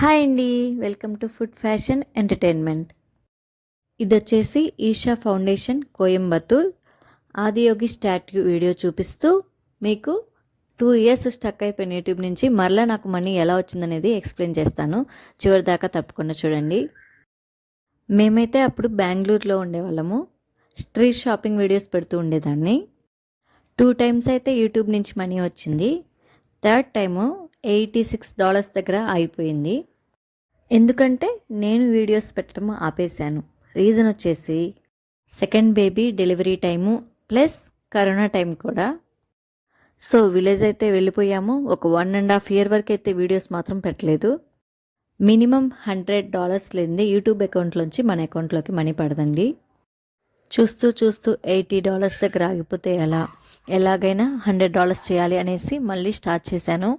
Hi అండి. Welcome to food fashion entertainment. ఇది వచ్చేసి Isha foundation Coimbatore. Adiyogi statue video చూపిస్తూ మీకు టూ ఇయర్స్ స్టక్ అయిపోయిన యూట్యూబ్ నుంచి మరలా నాకు మనీ ఎలా వచ్చిందనేది ఎక్స్ప్లెయిన్ చేస్తాను. చివరి దాకా తప్పకుండా చూడండి. మేమైతే అప్పుడు బెంగళూరులో ఉండేవాళ్ళము. స్ట్రీట్ షాపింగ్ వీడియోస్ పెడుతూ ఉండేదాన్ని. టూ టైమ్స్ అయితే యూట్యూబ్ నుంచి మనీ వచ్చింది. Third time eighty six dollars దగ్గర అయిపోయింది. ఎందుకంటే నేను వీడియోస్ పెట్టడం ఆపేశాను. రీజన్ వచ్చేసి second baby delivery time plus corona time కూడా. సో విలేజ్ అయితే వెళ్ళిపోయాము. ఒక వన్ అండ్ హాఫ్ ఇయర్ వరకు అయితే వీడియోస్ మాత్రం పెట్టలేదు. మినిమం హండ్రెడ్ డాలర్స్ లేనిదే యూట్యూబ్ అకౌంట్లోంచి మన అకౌంట్లోకి మనీ పడదండి. చూస్తూ చూస్తూ ఎయిటీ డాలర్స్ దగ్గర ఆగిపోతే ఎలా? ఎలాగైనా హండ్రెడ్ డాలర్స్ చేయాలి అనేసి మళ్ళీ స్టార్ట్ చేశాను.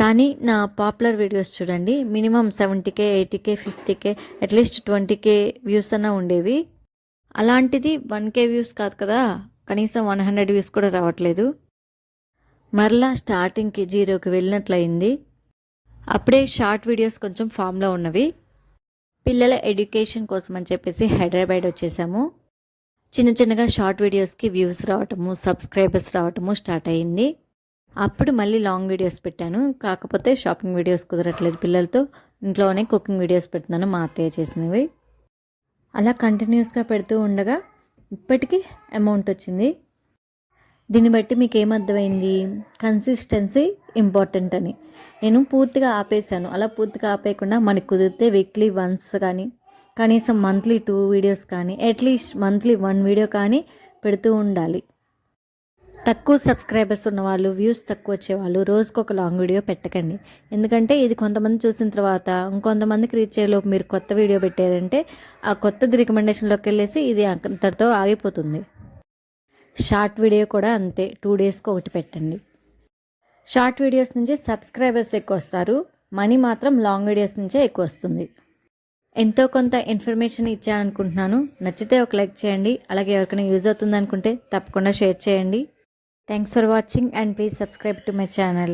కానీ నా పాపులర్ వీడియోస్ చూడండి. Minimum seventy K eighty K fifty K at least twenty K views అన్న ఉండేవి. అలాంటిది వన్ కే వ్యూస్ కాదు కదా. కనీసం వన్ హండ్రెడ్ వ్యూస్ కూడా రావట్లేదు. మరలా స్టార్టింగ్కి జీరోకి వెళ్ళినట్లయింది. అప్పుడే షార్ట్ వీడియోస్ కొంచెం ఫామ్లో ఉన్నవి. పిల్లల ఎడ్యుకేషన్ కోసం అని చెప్పేసి హైదరాబాద్ వచ్చేసాము. చిన్న చిన్నగా షార్ట్ వీడియోస్కి వ్యూస్ రావటము సబ్స్క్రైబర్స్ రావటము స్టార్ట్ అయ్యింది అప్పుడు మళ్ళీ లాంగ్ వీడియోస్ పెట్టాను. కాకపోతే షాపింగ్ వీడియోస్ కుదరట్లేదు పిల్లలతో. ఇంట్లోనే కుకింగ్ వీడియోస్ పెడుతున్నాను మా అత్తయ్య చేసినవి. అలా కంటిన్యూస్గా పెడుతూ ఉండగా ఇప్పటికీ అమౌంట్ వచ్చింది. దీన్ని బట్టి మీకు ఏమర్థమైంది కన్సిస్టెన్సీ ఇంపార్టెంట్ అని. నేను పూర్తిగా ఆపేశాను. అలా పూర్తిగా ఆపేయకుండా మనకు కుదిరితే వీక్లీ వన్స్ కానీ కనీసం మంత్లీ టూ వీడియోస్ కానీ at least monthly one video కానీ పెడుతూ ఉండాలి. తక్కువ సబ్స్క్రైబర్స్ ఉన్నవాళ్ళు వ్యూస్ తక్కువ వచ్చేవాళ్ళు రోజుకు ఒక లాంగ్ వీడియో పెట్టకండి. ఎందుకంటే ఇది కొంతమంది చూసిన తర్వాత ఇంకొంతమందికి రీచ్ అయ్యేలోపు మీరు కొత్త వీడియో పెట్టారంటే ఆ కొత్తది రికమెండేషన్లోకి వెళ్ళేసి ఇది అంతటితో ఆగిపోతుంది. షార్ట్ వీడియో కూడా అంతే టూ డేస్కి ఒకటి పెట్టండి. షార్ట్ వీడియోస్ నుంచి సబ్స్క్రైబర్స్ ఎక్కువ వస్తారు. మనీ మాత్రం లాంగ్ వీడియోస్ నుంచే ఎక్కువ వస్తుంది. ఎంతో కొంత ఇన్ఫర్మేషన్ ఇచ్చాను అనుకుంటున్నాను. నచ్చితే ఒక లైక్ చేయండి. అలాగే ఎవరికైనా యూజ్ అవుతుంది అనుకుంటే తప్పకుండా షేర్ చేయండి. Thanks for watching and please subscribe to my channel.